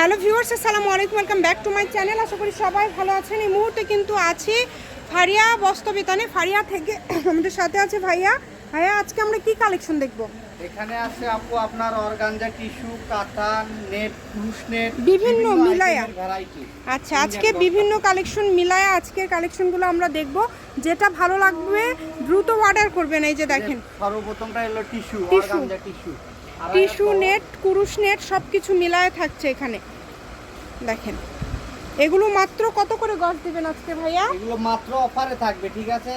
Hello viewers আসসালামু আলাইকুম welcome back to my channel. আশা করি সবাই ভালো আছেন। এই মুহূর্তে কিন্তু আছি ফারিয়া বস্ত্রবিতানে ফারিয়া থেকে আমাদের সাথে আছে ভাইয়া। ভাইয়া আজকে আমরা কি কালেকশন দেখব? এখানে আছে আপু আপনার অর্গানজা টিস্যু কাতান নেট ক্রুশ নেট বিভিন্ন মিলায়া। আচ্ছা আজকে বিভিন্ন কালেকশন মিলায়া আজকের কালেকশনগুলো আমরা দেখব। যেটা ভালো লাগবে দ্রুত অর্ডার করবেন এই যে দেখেন। সর্বপ্রথমটা হলো tissue. Organza tissue. Tissue net কুরুশ net সব কিছু মিলায় থাকছে এখানে। দেখেন। এগুলো মাত্র কত করে গজ দিবেন আজকে ভাইয়া? এগুলো মাত্র অফারে থাকবে ঠিক আছে?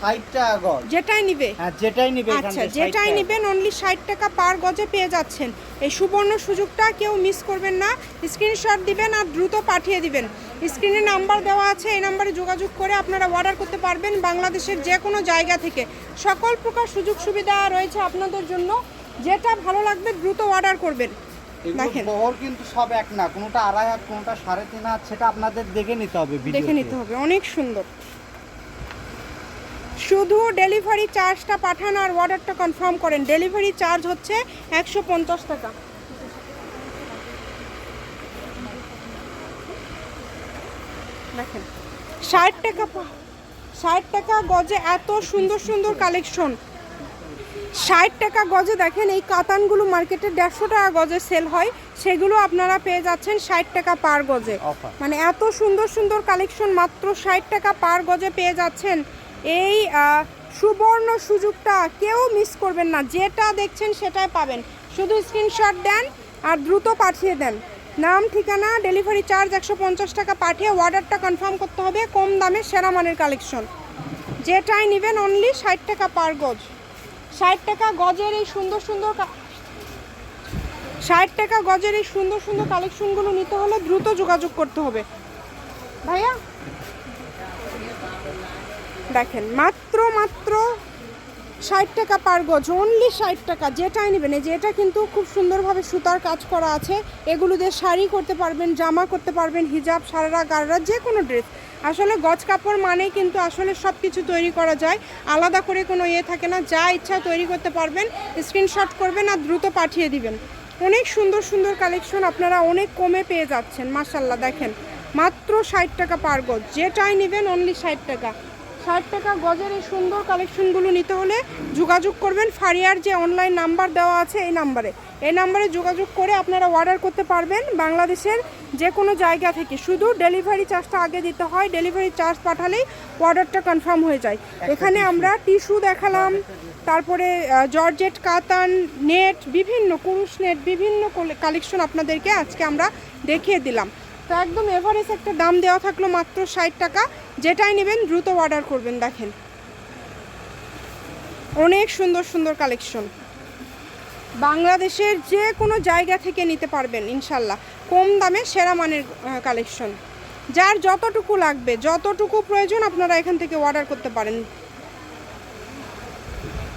60 টাকা গজ। যেটাই নিবে। হ্যাঁ যেটাই নিবে এখান আচ্ছা 60 যেটাই। নেবেন অনলি ষাট টাকা পার গজে পেয়ে যাচ্ছেন। এই সুবর্ণ সুযোগটা কেউ মিস করবেন না। স্ক্রিনশট দিবেন আর দ্রুত পাঠিয়ে দিবেন। স্ক্রিনে নাম্বার দেওয়া আছে এই নাম্বারে যোগাযোগ করে আপনারা অর্ডার করতে পারবেন বাংলাদেশের যে কোনো জায়গা থেকে। সকল প্রকার সুযোগ সুবিধা রয়েছে আপনাদের জন্য। যেটা ভালো লাগবে দ্রুত অর্ডার করবেন। দেখেন। বহর কিন্তু সব এক না কোনোটা আড়াই হাত কোনোটা সাড়ে তিন হাত সেটা আপনাদের দেখে নিতে হবে দেখে নিতে হবে অনেক সুন্দর। শুধু ডেলিভারি চার্জটা পাঠান আর অর্ডারটা কনফার্ম করেন। ডেলিভারি চার্জ হচ্ছে একশো পঞ্চাশ টাকা। দেখেন ষাট টাকা ষাট টাকা গজে এত সুন্দর সুন্দর কালেকশন ষাট টাকা গজে দেখেন এই কাতানগুলো মার্কেটে দেড়শো টাকা গজে সেল হয়। সেগুলো আপনারা পেয়ে যাচ্ছেন ষাট টাকা পার গজে। মানে এত সুন্দর সুন্দর কালেকশন মাত্র ষাট টাকা পার গজে পেয়ে যাচ্ছেন। এই সুবর্ণ সুযোগটা কেউ মিস করবেন না যেটা দেখছেন সেটাই পাবেন। শুধু স্ক্রিনশট দেন আর দ্রুত পাঠিয়ে দেন। নাম ঠিকানা ডেলিভারি চার্জ একশো পঞ্চাশ টাকা পাঠিয়ে অর্ডারটা কনফার্ম করতে হবে কম দামে সেরা মানের কালেকশন যেটাই নেবেন অনলি ষাট টাকা পার গজ। ষাট টাকা গজের এই সুন্দর সুন্দর ষাট টাকা গজের এই সুন্দর সুন্দর কালেকশনগুলো নিতে হলে দ্রুত যোগাযোগ করতে হবে। ভাইয়া? দেখেন, মাত্র মাত্র ষাট টাকা পার গজ অনলি ষাট টাকা। যেটাই নেবেন, এই যে এটা কিন্তু খুব সুন্দরভাবে সুতার কাজ করা আছে। এগুলো দিয়ে শাড়ি করতে পারবেন, জামা করতে পারবেন, হিজাব, সারারা, গাররা, যে কোনো ড্রেস আসলে গজ কাপড় মানেই কিন্তু আসলে সব কিছু তৈরি করা যায়। আলাদা করে কোনো ইয়ে থাকে না, যা ইচ্ছা তৈরি করতে পারবেন স্ক্রিনশট করবেন আর দ্রুত পাঠিয়ে দিবেন। অনেক সুন্দর সুন্দর কালেকশন আপনারা অনেক কমে পেয়ে যাচ্ছেন মাসাল্লাহ দেখেন। মাত্র ষাট টাকা পার গজ, যেটাই নেবেন অনলি ষাট টাকা। ষাট টাকা গজের এই সুন্দর কালেকশনগুলো নিতে হলে যোগাযোগ করবেন। ফারিয়ার যে অনলাইন নাম্বার দেওয়া আছে এই নাম্বারে এই নাম্বারে যোগাযোগ করে আপনারা অর্ডার করতে পারবেন বাংলাদেশের যে কোনো জায়গা থেকে। শুধু ডেলিভারি চার্জটা আগে দিতে হয় ডেলিভারি চার্জ পাঠালেই অর্ডারটা কনফার্ম হয়ে যায়। এখানে আমরা টিস্যু দেখালাম তারপরে জর্জেট কাতান নেট বিভিন্ন কুরুশ নেট বিভিন্ন কালেকশন আপনাদেরকে আজকে আমরা দেখিয়ে দিলাম। তো একদম এভারেজ একটা দাম দেওয়া থাকল মাত্র ষাট টাকা। যেটাই নেবেন দ্রুত অর্ডার করবেন, দেখেন। অনেক সুন্দর সুন্দর কালেকশন বাংলাদেশের যে কোনো জায়গা থেকে নিতে পারবেন, ইনশাল্লাহ। কম দামে সেরা মানের কালেকশন যার যতটুকু লাগবে, যতটুকু প্রয়োজন আপনারা এখান থেকে অর্ডার করতে পারেন।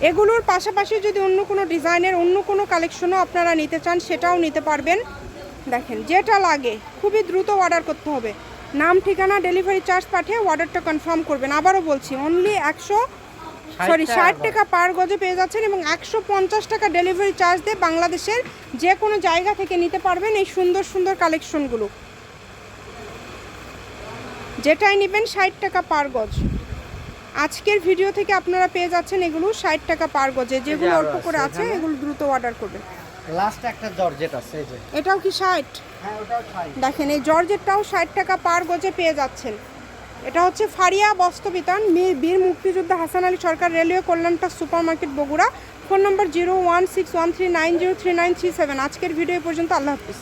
এগুলোর পাশাপাশি যদি অন্য কোনো ডিজাইনের অন্য কোনো কালেকশনও আপনারা নিতে চান, সেটাও নিতে পারবেন। দেখেন যেটা লাগে খুবই দ্রুত অর্ডার করতে হবে। নাম ঠিকানা ডেলিভারি চার্জ পাঠিয়ে অর্ডারটা কনফার্ম করবেন। আবারও বলছি অনলি একশো সরি ষাট টাকা পার গজে পেয়ে যাচ্ছেন এবং একশো পঞ্চাশ টাকা ডেলিভারি চার্জ দিয়ে বাংলাদেশের যে কোনো জায়গা থেকে নিতে পারবেন এই সুন্দর সুন্দর কালেকশনগুলো যেটাই নেবেন ষাট টাকা পার গজ। আজকের ভিডিও থেকে আপনারা পেয়ে যাচ্ছেন এগুলো ষাট টাকা পার গজে। যেগুলো অল্প করে আছে এগুলো দ্রুত অর্ডার করবেন। লাস্ট একটা জর্জেট আছে এই যে। এটাও কি ষাট? হ্যাঁ ওটাও 60 দেখেন এই জর্জেটটাও ষাট টাকা পার গজে পেয়ে যাচ্ছেন। এটা হচ্ছে ফারিয়া বস্ত্রবিতান বীর মুক্তিযোদ্ধা হাসান আলী সরকার রেলওয়ে কল্যাণটা সুপার মার্কেট বগুড়া। ফোন নম্বর zero one six one three nine zero three nine three seven. আজকের ভিডিও পর্যন্ত আল্লাহ হাফিজ।